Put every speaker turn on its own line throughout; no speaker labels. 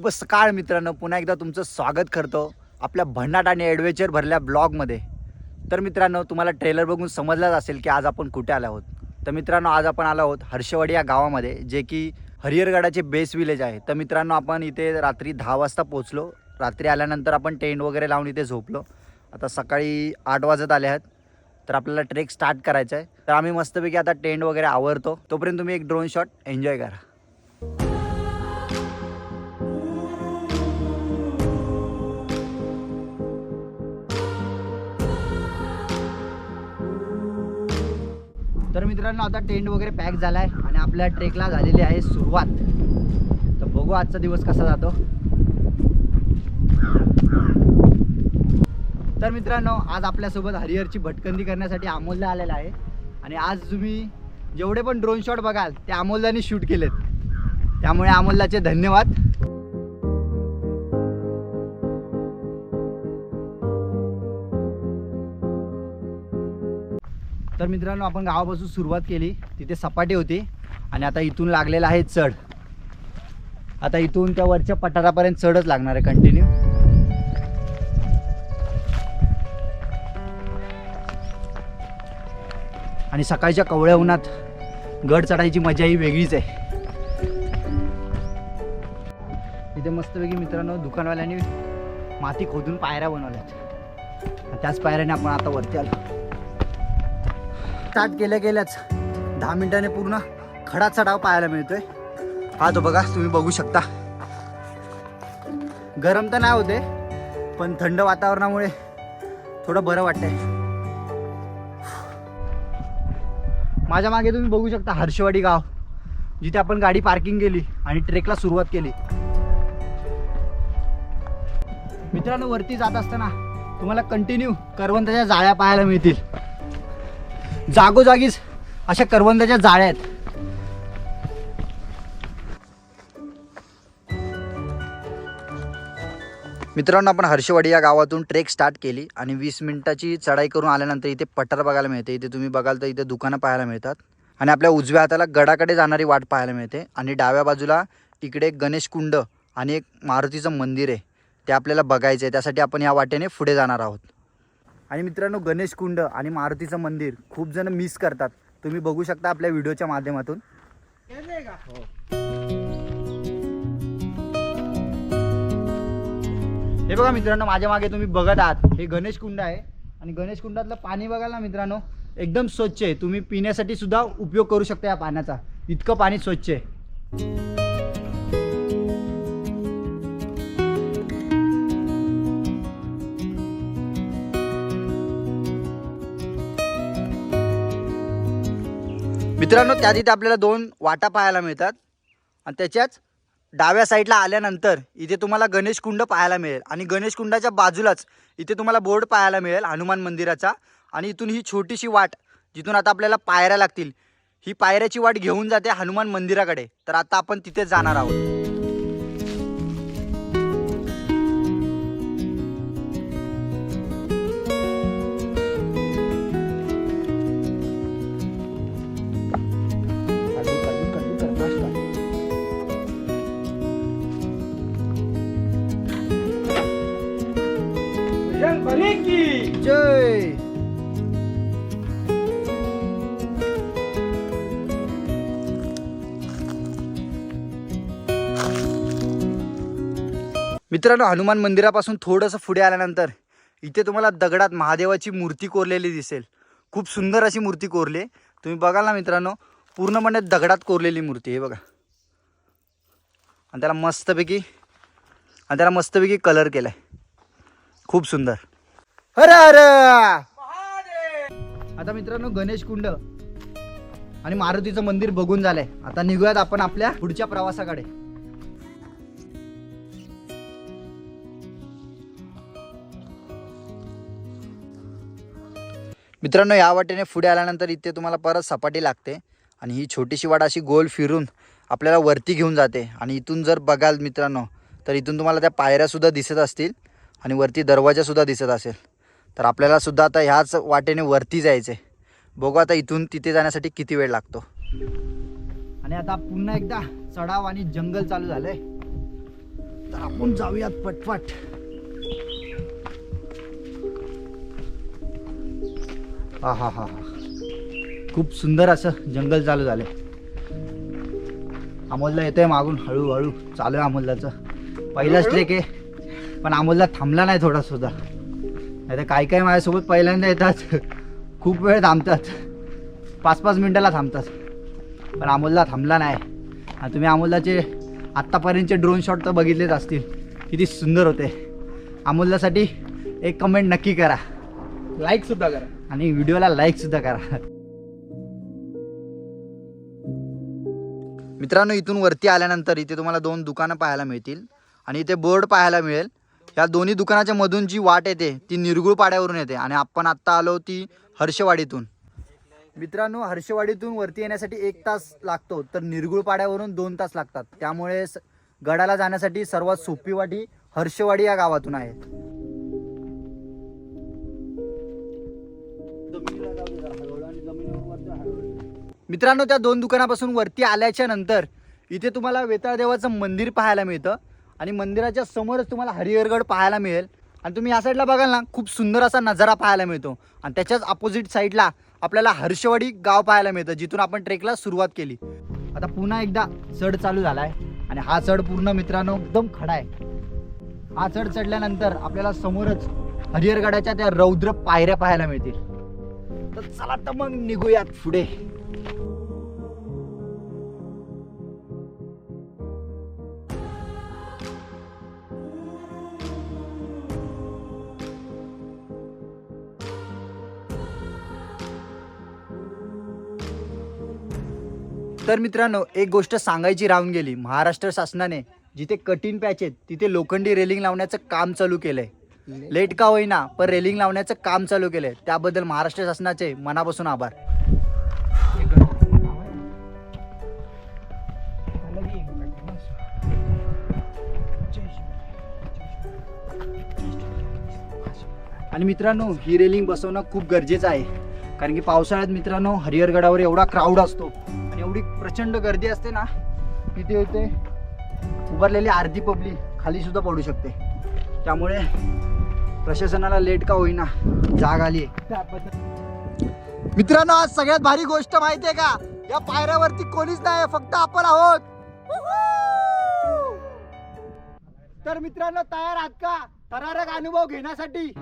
शुभ सकाळ मित्रांनो. पुन्हा एकदा तुमचं स्वागत करतो आपल्या भन्नाट आणि ॲडव्हेचर भरल्या ब्लॉगमध्ये तर मित्रांनो तुम्हाला ट्रेलर बघून समजलंच असेल की आज आपण कुठे आलो आहोत. तर मित्रांनो आज आपण आलो आहोत हर्षवाडी या गावामध्ये जे की हरिहरगडाचे बेस विलेज आहे. तर मित्रांनो आपण इथे रात्री दहा वाजता पोचलो रात्री आल्यानंतर आपण टेंट वगैरे लावून इथे झोपलो. आता सकाळी आठ वाजत आले आहेत. तर आपल्याला ट्रेक स्टार्ट करायचा आहे. तर आम्ही मस्तपैकी आता टेंट वगैरे आवरतो. तोपर्यंत तुम्ही एक ड्रोन शॉट एन्जॉय करा. मित्रांनो आता टेंट वगैरे पॅक झाला आहे आणि आपल्या ट्रेकला झालेली आहे सुरुवात. तर बघू आजचा दिवस कसा जातो. तर मित्रांनो आज आपल्यासोबत हरिहरची भटकंदी करण्यासाठी अमोलला आलेला आहे. आणि आज तुम्ही जेवढे पण ड्रोन शॉट बघाल ते अमोललाने शूट केलेत. त्यामुळे अमोललाचे धन्यवाद. तर मित्रांनो आपण गावापासून सुरुवात केली. तिथे सपाटे होती आणि आता इथून लागलेला आहे चढ. आता इथून त्या वरच्या पठारापर्यंत चढच लागणार आहे कंटिन्यू आणि सकाळच्या कवळ्या उन्हात गड चढायची मजा ही वेगळीच आहे. इथे मस्तपैकी मित्रांनो दुकानवाल्यांनी माती खोदून पायऱ्या बनवल्यात. त्याच पायऱ्याने आपण आता वरती आलो. स्टार्ट केल्या गेल्याच दहा मिनिटाने पूर्ण खडा चढाव पाहायला मिळतोय. हा तो बघा तुम्ही बघू शकता. गरम तर नाही होते पण थंड वातावरणामुळे थोडं बरं वाटतंय. माझ्या मागे तुम्ही बघू शकता हर्षवाडी गाव जिथे आपण गाडी पार्किंग केली आणि ट्रेकला सुरुवात केली. मित्रांनो वरती जात असताना तुम्हाला कंटिन्यू करवंताच्या जाळ्या पाहायला मिळतील. जागोजागीच अशा करवंदाच्या जाळ्या आहेत. मित्रांनो आपण हर्षवाडी या गावातून ट्रेक स्टार्ट केली आणि वीस मिनिटाची चढाई करून आल्यानंतर इथे पठार बघायला मिळते. इथे तुम्ही बघाल तर इथे दुकानं पाहायला मिळतात. आणि आपल्या उजव्या हाताला गडाकडे जाणारी वाट पाहायला मिळते. आणि डाव्या बाजूला इकडे गणेश कुंड आणि एक मारुतीचं मंदिर आहे. ते आपल्याला बघायचं आहे त्यासाठी आपण या वाटेने पुढे जाणार आहोत. आणि मित्रांनो गणेश कुंड आणि मारुतीचं मंदिर खूप जण मिस करतात. तुम्ही बघू शकता आपल्या व्हिडिओच्या माध्यमातून. हे बघा मित्रांनो माझ्या मागे तुम्ही बघत आहात. हे गणेश कुंड आहे. आणि गणेश कुंडातलं पाणी बघाल ना मित्रांनो एकदम स्वच्छ आहे. तुम्ही पिण्यासाठी सुद्धा उपयोग करू शकता या पाण्याचा. इतकं पाणी स्वच्छ आहे. मित्रांनो त्या तिथे आपल्याला दोन वाटा पाहायला मिळतात. आणि त्याच्याच डाव्या साईडला आल्यानंतर इथे तुम्हाला गणेश कुंड पाहायला मिळेल. आणि गणेश कुंडाच्या बाजूलाच इथे तुम्हाला बोर्ड पाहायला मिळेल हनुमान मंदिराचा. आणि इथून ही छोटीशी वाट जिथून आता आपल्याला पायऱ्या लागतील ही पायऱ्याची वाट घेऊन जाते हनुमान मंदिराकडे. तर आता आपण तिथे जाणार आहोत. मित्रांनो हनुमान मंदिरापासून थोडंसं पुढे आल्यानंतर इथे तुम्हाला दगडात महादेवाची मूर्ती कोरलेली दिसेल. खूप सुंदर अशी मूर्ती कोरली. आहे. तुम्ही बघाल ना मित्रांनो पूर्णपणे दगडात कोरलेली मूर्ती आहे हे बघा. आणि त्याला मस्तपैकी आणि त्याला मस्तपैकी कलर केलाय. खूप सुंदर. अरे अरे! आता मित्रांनो गणेश कुंड आणि मारुतीचं मंदिर बघून झालंय. आता निघूयात आपण आपल्या पुढच्या प्रवासाकडे. मित्रांनो या वाटेने पुढे आल्यानंतर इथे तुम्हाला परत सपाटी लागते आणि ही छोटीशी वाट अशी गोल फिरून आपल्याला वरती घेऊन जाते. आणि इथून जर बघाल मित्रांनो तर इथून तुम्हाला त्या पायऱ्यासुद्धा दिसत असतील आणि वरती दरवाजासुद्धा दिसत असेल. तर आपल्याला सुद्धा आता ह्याच वाटेने वरती जायचं आहे बघू आता इथून तिथे जाण्यासाठी किती वेळ लागतो. आणि आता पुन्हा एकदा चढाव आणि जंगल चालू झालंय. तर आपण जाऊयात पटपट. हा हा हा हा खूप सुंदर असं जंगल चालू झालंय. अमोलला येतोय मागून हळूहळू. चालू आहे अमोललाचं पहिलाच ट्रेक आहे. पण अमोलला थांबला नाही थोडा सुद्धा नाही तर काही काही माझ्यासोबत पहिल्यांदा येतात. खूप वेळ थांबतात. पाच पाच मिनिटाला थांबतात. पण अमोलला थांबला नाही. आणि तुम्ही अमोललाचे आत्तापर्यंतचे ड्रोन शॉट तर बघितलेच असतील. किती सुंदर होते. अमोललासाठी एक कमेंट नक्की करा.
लाईक सुद्धा करा.
आणि व्हिडिओला लाईक सुद्धा करा. मित्रांनो इथून वरती आल्यानंतर इथे तुम्हाला दोन दुकानं पाहायला मिळतील आणि इथे बोर्ड पाहायला मिळेल. या दोन्ही दुकानाच्या मधून जी वाट येते ती निरगुळ पाड्यावरून येते आणि आपण आत्ता आलो ती हर्षवाडीतून. मित्रांनो हर्षवाडीतून वरती येण्यासाठी एक तास लागतो तर निरगुळ पाड्यावरून दोन तास लागतात. त्यामुळे स- गडाला जाण्यासाठी सर्वात सोपी वाटी हर्षवाडी या गावातून आहे. मित्रांनो त्या दोन दुकानापासून वरती आल्याच्यानंतर इथे तुम्हाला वेताळ देवाचं मंदिर पाहायला मिळतं आणि मंदिराच्या समोरच तुम्हाला हरिहरगड पाहायला मिळेल. आणि तुम्ही या साईडला बघाल ना खूप सुंदर असा नजारा पाहायला मिळतो. आणि त्याच्याच अपोजिट साईडला आपल्याला हर्षवाडी गाव पाहायला मिळतं जिथून आपण ट्रेकला सुरुवात केली. आता पुन्हा एकदा चढ चालू झाला आहे आणि हा चढ पूर्ण मित्रांनो एकदम खडा आहे. हा चढ चढल्यानंतर आपल्याला समोरच हरिहरगडाच्या त्या रौद्र पायऱ्या पाहायला मिळतील. तर चला तर मग निघूयात पुढे. तर मित्रांनो एक गोष्ट सांगायची राहून गेली. महाराष्ट्र शासनाने जिथे कठीण पॅच आहेत तिथे लोखंडी रेलिंग लावण्याचं काम चालू केलंय. लेट का होईना पण रेलिंग लावण्याचं काम चालू केलंय. त्याबद्दल महाराष्ट्र शासनाचे मनापासून आभार. आणि मित्रांनो ही रेलिंग बसवणं खूप गरजेचं आहे. कारण की पावसाळ्यात मित्रांनो हरिहरगडावर एवढा क्राऊड असतो. आणि एवढी प्रचंड गर्दी असते ना तिथे होते उभारलेली अर्धी पब्लिक खाली सुद्धा पडू शकते. त्यामुळे प्रशासनाला लेट का होईना? जाग आली. मित्रांनो आज सगळ्यात भारी गोष्ट माहितीये का? या पायऱ्यावरती कोणीच नाही फक्त आपण आहोत. तर मित्रांनो तयार आहात का? थरारक अनुभव घेण्यासाठी.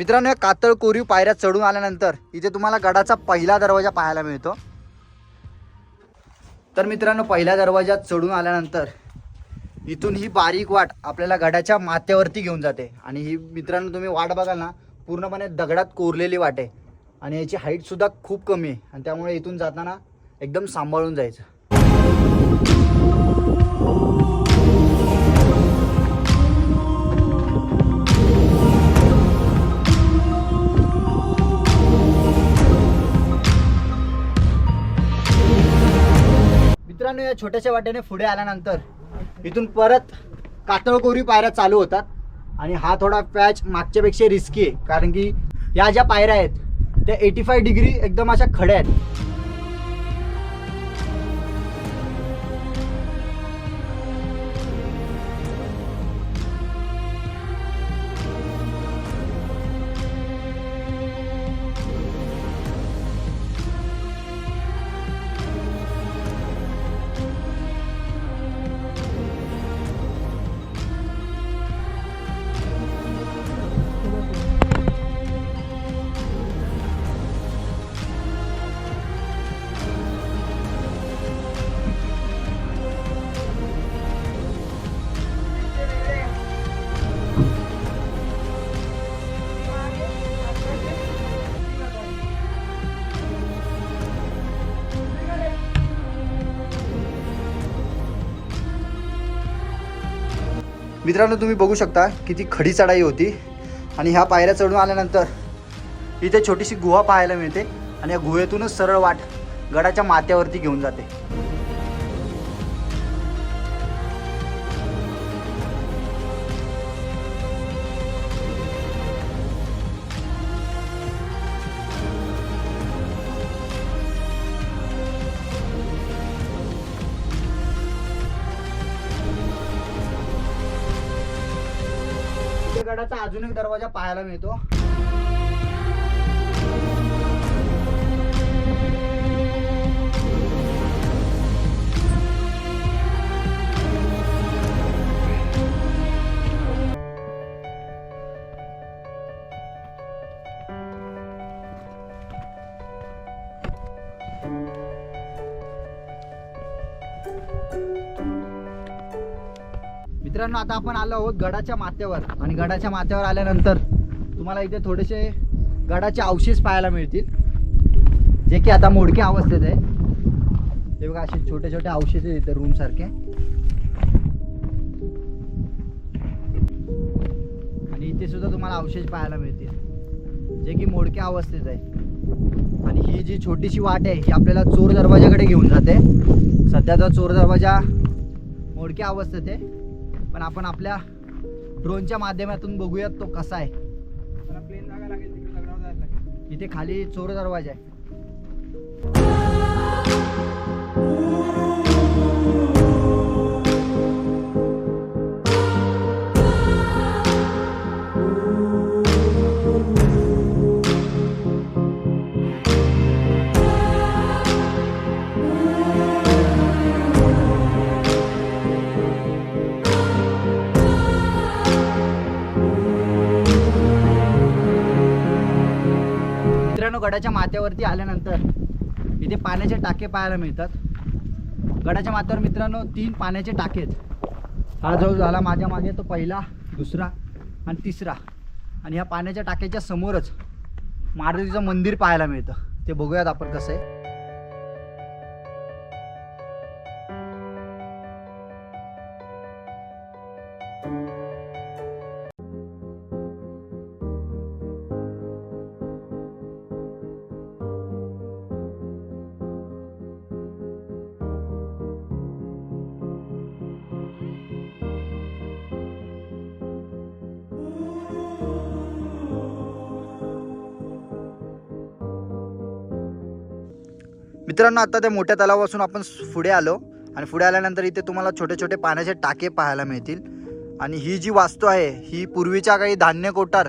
मित्रांनो या कातळ कोरीव पायऱ्या चढून आल्यानंतर इथे तुम्हाला गडाचा पहिला दरवाजा पाहायला मिळतो. तर मित्रांनो पहिल्या दरवाजात चढून आल्यानंतर इथून ही बारीक वाट आपल्याला गडाच्या माथ्यावरती घेऊन जाते. आणि ही मित्रांनो तुम्ही वाट बघाल ना पूर्णपणे दगडात कोरलेली वाट आहे. आणि याची हाईटसुद्धा खूप कमी आहे. आणि त्यामुळे इथून जाताना एकदम सांभाळून जायचं. मित्रांनो या छोट्याशा वाट्याने पुढे आल्यानंतर इथून परत कातळकोरी पायऱ्या चालू होतात. आणि हा थोडा पॅच मागच्यापेक्षा रिस्की आहे. कारण की या ज्या पायऱ्या आहेत त्या एटी फाय डिग्री एकदम अशा खड्या आहेत. मित्रांनो तुम्ही बघू शकता किती खडी चढाई होती. आणि ह्या पायऱ्या चढून आल्यानंतर इथे छोटीशी गुहा पाहायला मिळते. आणि या गुहेतूनच सरळ वाट गडाच्या माथ्यावरती घेऊन जाते. गडाचा अजून एक दरवाजा पाहायला मिळतो. मित्रांनो आता आपण आलो आहोत गडाच्या माथ्यावर. आणि गडाच्या माथ्यावर आल्यानंतर तुम्हाला इथे थोडेसे गडाचे अवशेष पाहायला मिळतील. जे की आता मोडक्या अवस्थेत आहे. ते बघा असे छोटे छोटे अवशेष आहेत इथे रूम सारखे. आणि इथे सुद्धा तुम्हाला अवशेष पाहायला मिळतील. जे की मोडक्या अवस्थेत आहे. आणि ही जी छोटीशी वाट आहे ही आपल्याला चोर दरवाजाकडे घेऊन जाते. सध्याचा चोर दरवाजा मोडक्या अवस्थेत आहे. पण आपण आपल्या ड्रोनच्या माध्यमातून बघूयात तो कसा आहे.
प्लेन जागा लागेल तिकडे दगडावर जायला लागेल
इथे खाली चोर दरवाजा आहे. गडाच्या माथ्यावरती आल्यानंतर इथे पाण्याचे टाके पाहायला मिळतात. गडाच्या माथ्यावर मित्रांनो तीन पाण्याचे टाके आहेत. हा जो झाला माझ्या मागे तो पहिला दुसरा आणि तिसरा. आणि ह्या पाण्याच्या टाक्याच्या समोरच मारुतीचं मंदिर पाहायला मिळतं. ते बघूयात आपण कसं आहे. मित्रांनो आता त्या मोठ्या तलावापासून आपण पुढे आलो आणि पुढे आल्यानंतर इथे तुम्हाला छोटे छोटे पाण्याचे टाके पाहायला मिळतील. आणि ही जी वास्तू आहे ही पूर्वीच्या काही धान्य कोठार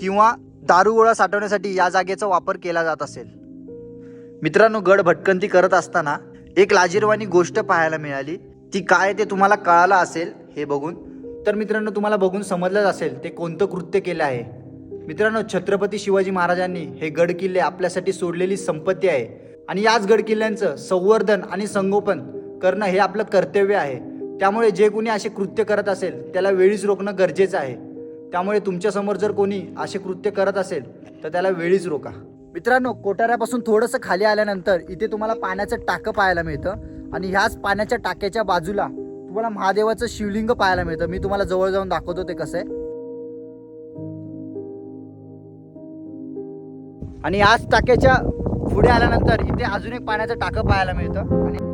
किंवा दारुगोळा साठवण्यासाठी या जागेचा वापर केला जात असेल. मित्रांनो गड भटकंती करत असताना एक लाजीरवाणी गोष्ट पाहायला मिळाली. ती काय ते तुम्हाला कळालं असेल हे बघून. तर मित्रांनो तुम्हाला बघून समजलंच असेल ते कोणतं कृत्य केलं आहे. मित्रांनो छत्रपती शिवाजी महाराजांनी हे गड किल्ले आपल्यासाठी सोडलेली संपत्ती आहे. आणि याच गडकिल्ल्यांचं संवर्धन आणि संगोपन करणं हे आपलं कर्तव्य आहे. त्यामुळे जे कोणी असे कृत्य करत असेल त्याला वेळीच रोखणं गरजेचं आहे. त्यामुळे तुमच्यासमोर जर कोणी असे कृत्य करत असेल तर त्याला वेळीच रोका. मित्रांनो कोठाऱ्यापासून थोडंसं खाली आल्यानंतर इथे तुम्हाला पाण्याचं टाकं पाहायला मिळतं आणि ह्याच पाण्याच्या टाक्याच्या बाजूला तुम्हाला महादेवाचं शिवलिंग पाहायला मिळतं. मी तुम्हाला जवळ जाऊन दाखवतो ते कसं आहे. आणि याच टाक्याच्या पुढे आल्यानंतर इथे अजून एक पाण्याचं टाकं पाहायला मिळतं. आणि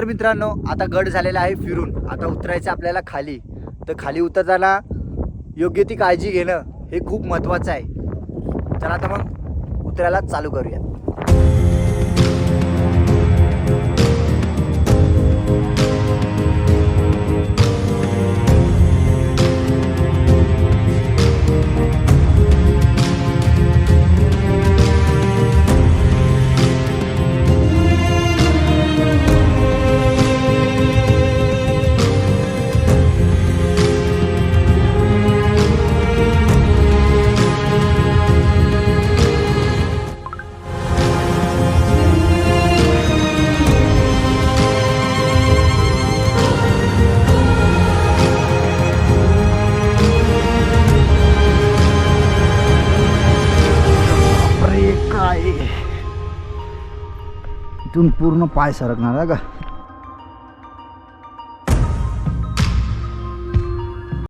तर मित्रांनो आता गड झालेला आहे फिरून. आता उतरायचं आपल्याला खाली. तर खाली उतरताना योग्य ती काळजी घेणं हे खूप महत्त्वाचं आहे. तर आता मग उतरायला चालू करूया इथून पूर्ण पाय सरकणार आहे का?